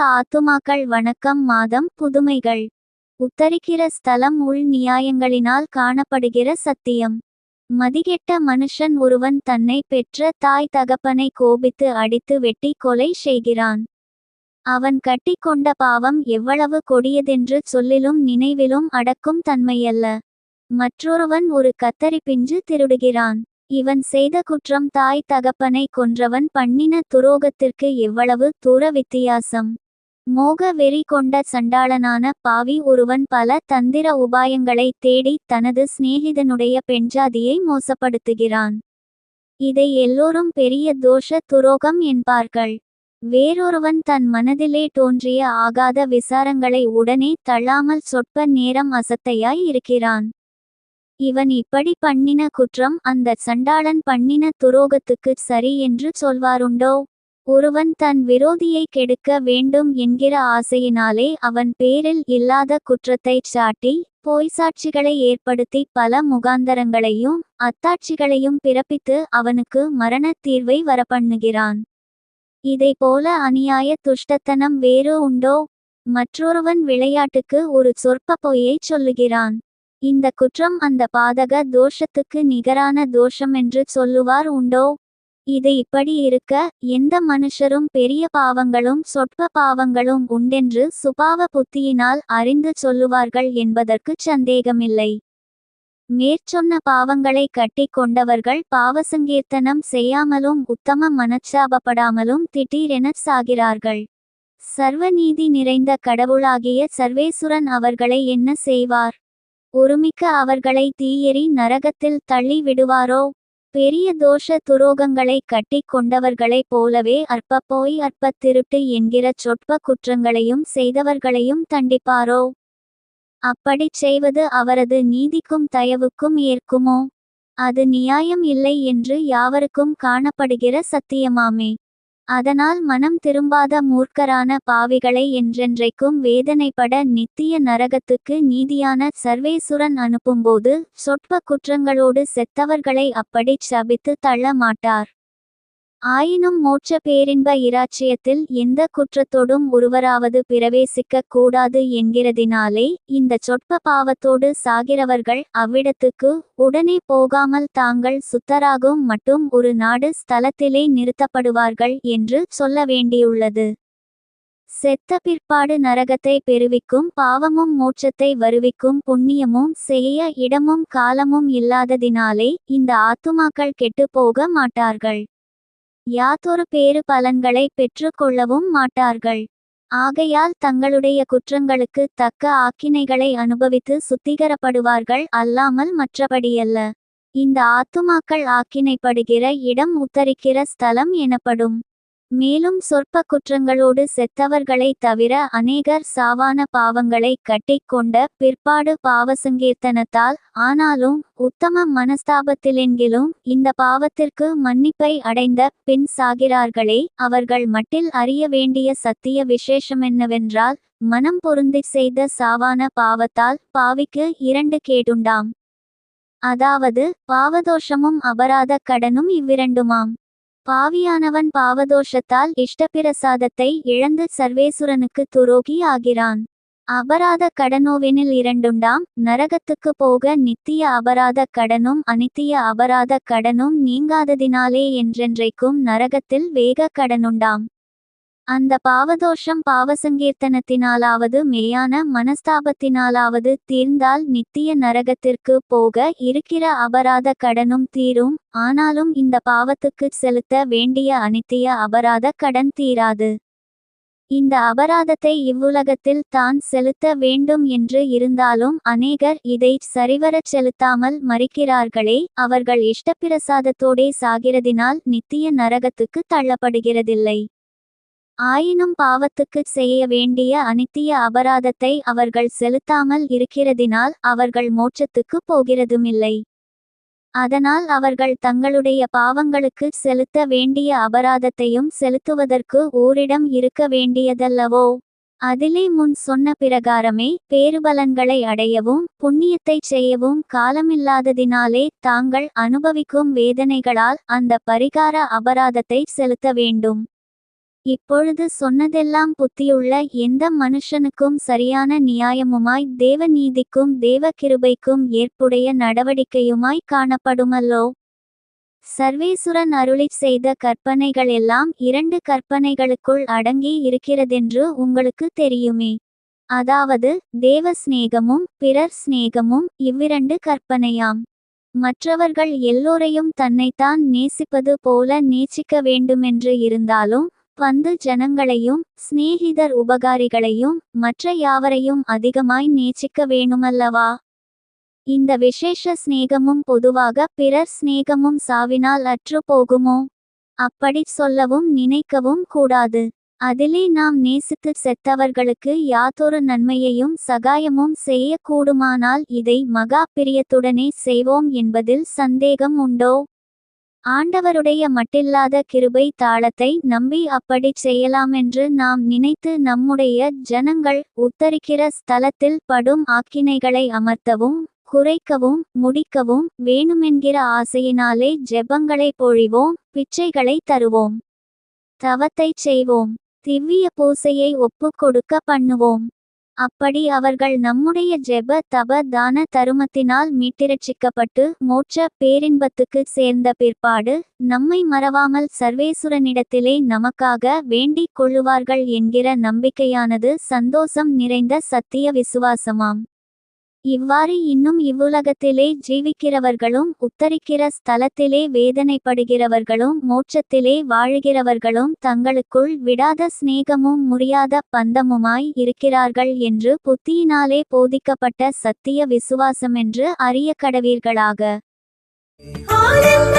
ஆத்துமாக்கள் வணக்கம். மாதம் புதுமைகள். உத்தரிக்கிற ஸ்தலம் உள் நியாயங்களினால் காணப்படுகிற சத்தியம். மதிகெட்ட மனுஷன் ஒருவன் தன்னை பெற்ற தாய் தகப்பனை கோபித்து அடித்து வெட்டி கொலை செய்கிறான். அவன் கட்டிக்கொண்ட பாவம் எவ்வளவு கொடியதென்று சொல்லிலும் நினைவிலும் அடக்கும் தன்மையல்ல. மற்றொருவன் ஒரு கத்தரி பிஞ்சு திருடுகிறான். இவன் செய்த குற்றம் தாய் தகப்பனை கொன்றவன் பண்ணின துரோகத்திற்கு எவ்வளவு தூர வித்தியாசம். மோக வெறி கொண்ட சண்டாளனான பாவி ஒருவன் பல தந்திர உபாயங்களை தேடி தனது சிநேகிதனுடைய பெண்ஜாதியை மோசப்படுத்துகிறான். இதை எல்லோரும் பெரிய தோஷ துரோகம் என்பார்கள். வேறொருவன் தன் மனதிலே தோன்றிய ஆகாத விசாரங்களை உடனே தள்ளாமல் சொற்ப நேரம் அசத்தையாய் இருக்கிறான். இவன் இப்படி பண்ணின குற்றம் அந்த சண்டாளன் பண்ணின துரோகத்துக்குச் சரி என்று சொல்வாருண்டோ? ஒருவன் தன் விரோதியை கெடுக்க வேண்டும் என்கிற ஆசையினாலே அவன் பேரில் இல்லாத குற்றத்தைச் சாட்டி பொய்சாட்சிகளை ஏற்படுத்தி பல முகாந்தரங்களையும் அத்தாட்சிகளையும் பிறப்பித்து அவனுக்கு மரண தீர்வை வரப்பண்ணுகிறான். இதை போல அநியாய துஷ்டத்தனம் வேறு உண்டோ? மற்றொருவன் விளையாட்டுக்கு ஒரு சொற்ப பொய்யை சொல்லுகிறான். இந்த குற்றம் அந்த பாதக தோஷத்துக்கு நிகரான தோஷமென்று சொல்லுவார் உண்டோ? இது இப்படி இருக்க எந்த மனுஷரும் பெரிய பாவங்களும் சொற்ப பாவங்களும் உண்டென்று சுபாவ புத்தியினால் அறிந்து சொல்லுவார்கள் என்பதற்கு சந்தேகமில்லை. மேற்சொன்ன பாவங்களை கட்டி கொண்டவர்கள் பாவசங்கீர்த்தனம் செய்யாமலும் உத்தம மனச்சாபப்படாமலும் திடீரெனச் சாகிறார்கள். சர்வநீதி நிறைந்த கடவுளாகிய சர்வேசுரன் அவர்களை என்ன செய்வார்? ஒருமிக்க அவர்களை தீயெறி நரகத்தில் தள்ளி விடுவாரோ? பெரிய தோஷ துரோகங்களை கட்டி கொண்டவர்களைப் போலவே அற்ப போய் அற்ப திருட்டு என்கிற சொற்ப குற்றங்களையும் செய்தவர்களையும் தண்டிப்பாரோ? அப்படிச் செய்வது அவரது நீதிக்கும் தயவுக்கும் ஏற்குமோ? அது நியாயம் இல்லை என்று யாவருக்கும் காணப்படுகிற சத்தியமாமே. அதனால் மனம் திரும்பாத மூர்க்கரான பாவிகளை என்றென்றைக்கும் வேதனைப்பட நித்திய நரகத்துக்கு நீதியான சர்வேசுரன் அனுப்பும்போது சொற்ப குற்றங்களோடு செத்தவர்களை அப்படிச் சபித்து தள்ள மாட்டார் ஆயினும் மோட்ச பேரின்ப இராச்சியத்தில் எந்த குற்றத்தோடும் ஒருவராவது பிரவேசிக்க கூடாது என்கிறதினாலே இந்த சொற்ப பாவத்தோடு சாகிறவர்கள் அவ்விடத்துக்கு உடனே போகாமல் தாங்கள் சுத்தராகும் மட்டும் ஒரு நாடு ஸ்தலத்திலே நிறுத்தப்படுவார்கள் என்று சொல்ல வேண்டியுள்ளது. செத்த பிற்பாடு நரகத்தை பெருவிக்கும் பாவமும் மோட்சத்தை வருவிக்கும் புண்ணியமும் செய்ய இடமும் காலமும் இல்லாததினாலே இந்த ஆத்துமாக்கள் கெட்டுப் போக மாட்டார்கள். யாதொரு பேறு பலன்களை பெற்றுக்கொள்ளவும் மாட்டார்கள். ஆகையால் தங்களுடைய குற்றங்களுக்கு தக்க ஆக்கினைகளை அனுபவித்து சுத்திகரப்படுவார்கள் அல்லாமல் மற்றபடியல்ல. இந்த ஆத்துமாக்கள் ஆக்கினைப்படுகிற இடம் உத்தரிக்கிற ஸ்தலம் எனப்படும். மேலும் சொற்ப குற்றங்களோடு செத்தவர்களை தவிர அநேகர் சாவான பாவங்களை கட்டிக்கொண்ட பிற்பாடு பாவசங்கீர்த்தனத்தால் ஆனாலும் உத்தம மனஸ்தாபத்திலென்கிலும் இந்த பாவத்திற்கு மன்னிப்பை அடைந்த பின் சாகிறார்களே அவர்கள் மட்டில் அறிய வேண்டிய சத்திய விசேஷமென்னவென்றால் மனம் பொருந்தி செய்த சாவான பாவத்தால் பாவிக்கு இரண்டு கேடுண்டாம். அதாவது பாவதோஷமும் அபராத கடனும் இவ்விரண்டுமாம். பாவியானவன் பாவதோஷத்தால் இஷ்டப்பிரசாதத்தை இழந்து சர்வேசுரனுக்கு துரோகி ஆகிறான். அபராத கடனோவெனில் இரண்டுண்டாம் நரகத்துக்கு போக நித்திய அபராத கடனும் அனித்திய அபராத கடனும் நீங்காததினாலே என்றென்றைக்கும் நரகத்தில் வேக கடனுண்டாம். அந்த பாவதோஷம் பாவசங்கீர்த்தனத்தினாலாவது மெய்யான மனஸ்தாபத்தினாலாவது தீர்ந்தால் நித்திய நரகத்திற்கு போக இருக்கிற அபராத கடனும் தீரும். ஆனாலும் இந்த பாவத்துக்கு செலுத்த வேண்டிய அனித்திய அபராத கடன் தீராது. இந்த அபராதத்தை இவ்வுலகத்தில் தான் செலுத்த வேண்டும் என்று இருந்தாலும் அநேகர் இதை சரிவரச் செலுத்தாமல் மறிக்கிறார்களே அவர்கள் இஷ்டப்பிரசாதத்தோடே சாகிறதினால் நித்திய நரகத்துக்கு தள்ளப்படுகிறதில்லை. ஆயினும் பாவத்துக்கு செய்ய வேண்டிய அனித்திய அபராதத்தை அவர்கள் செலுத்தாமல் இருக்கிறதினால் அவர்கள் மோட்சத்துக்கு போகிறதுமில்லை. அதனால் அவர்கள் தங்களுடைய பாவங்களுக்கு செலுத்த வேண்டிய அபராதத்தையும் செலுத்துவதற்கு ஓரிடம் இருக்க வேண்டியதல்லவோ? அதிலே முன் சொன்ன பிரகாரமே பேறுபலன்களை அடையவும் புண்ணியத்தைச் செய்யவும் காலமில்லாததினாலே தாங்கள் அனுபவிக்கும் வேதனைகளால் அந்த பரிகார அபராதத்தை செலுத்த வேண்டும். இப்பொழுது சொன்னதெல்லாம் புத்தியுள்ள எந்த மனுஷனுக்கும் சரியான நியாயமுமாய் தேவ நீதிக்கும் தேவ கிருபைக்கும் ஏற்புடைய நடவடிக்கையுமாய் காணப்படுமல்லோ? சர்வேசுரன் அருளிச் செய்த கற்பனைகள் எல்லாம் இரண்டு கற்பனைகளுக்குள் அடங்கி இருக்கிறதென்று உங்களுக்கு தெரியுமே. அதாவது தேவ சிநேகமும் பிறர் சிநேகமும் இவ்விரண்டு கற்பனையாம். மற்றவர்கள் எல்லோரையும் தன்னைத்தான் நேசிப்பது போல நேசிக்க வேண்டுமென்று இருந்தாலும் பந்து ஜனங்களையும் சிநேகிதர் உபகாரிகளையும் மற்ற யாவரையும் அதிகமாய் நேசிக்க வேணுமல்லவா? இந்த விசேஷ சிநேகமும் பொதுவாக பிறர் சிநேகமும் சாவினால் அற்று போகுமோ? அப்படி சொல்லவும் நினைக்கவும் கூடாது. அதிலே நாம் நேசித்து செத்தவர்களுக்கு யாதொரு நன்மையையும் சகாயமும் செய்யக்கூடுமானால் இதை மகா பிரியத்துடனே செய்வோம் என்பதில் சந்தேகம் உண்டோ? ஆண்டவருடைய மட்டில்லாத கிருபை தாளத்தை நம்பி அப்படிச் செய்யலாமென்று நாம் நினைத்து நம்முடைய ஜனங்கள் உத்தரிக்கிற ஸ்தலத்தில் படும் ஆக்கினைகளை அமர்த்தவும் குறைக்கவும் முடிக்கவும் வேணுமென்கிற ஆசையினாலே ஜெபங்களை பொழிவோம் பிச்சைகளை தருவோம். தவத்தைச் செய்வோம். திவ்ய பூசையை ஒப்புக் கொடுக்க பண்ணுவோம். அப்படி அவர்கள் நம்முடைய ஜெப தப தான தருமத்தினால் மீட்டிரட்சிக்கப்பட்டு மோட்ச பேரின்பத்துக்கு சேர்ந்த பிற்பாடு நம்மை மறவாமல் சர்வேசுரனிடத்திலே நமக்காக வேண்டிக் கொள்ளுவார்கள் என்கிற நம்பிக்கையானது சந்தோஷம் நிறைந்த சத்திய விசுவாசமாம். இவ்வாறு இன்னும் இவ்வுலகத்திலே ஜீவிக்கிறவர்களும் உத்தரிக்கிற ஸ்தலத்திலே வேதனைப்படுகிறவர்களும் மோட்சத்திலே வாழுகிறவர்களும் தங்களுக்குள் விடாத சிநேகமும் முறியாத பந்தமுமாய் இருக்கிறார்கள் என்று புத்தியினாலே போதிக்கப்பட்ட சத்திய விசுவாசமென்று அறிய கடவீர்களாக ஆனந்த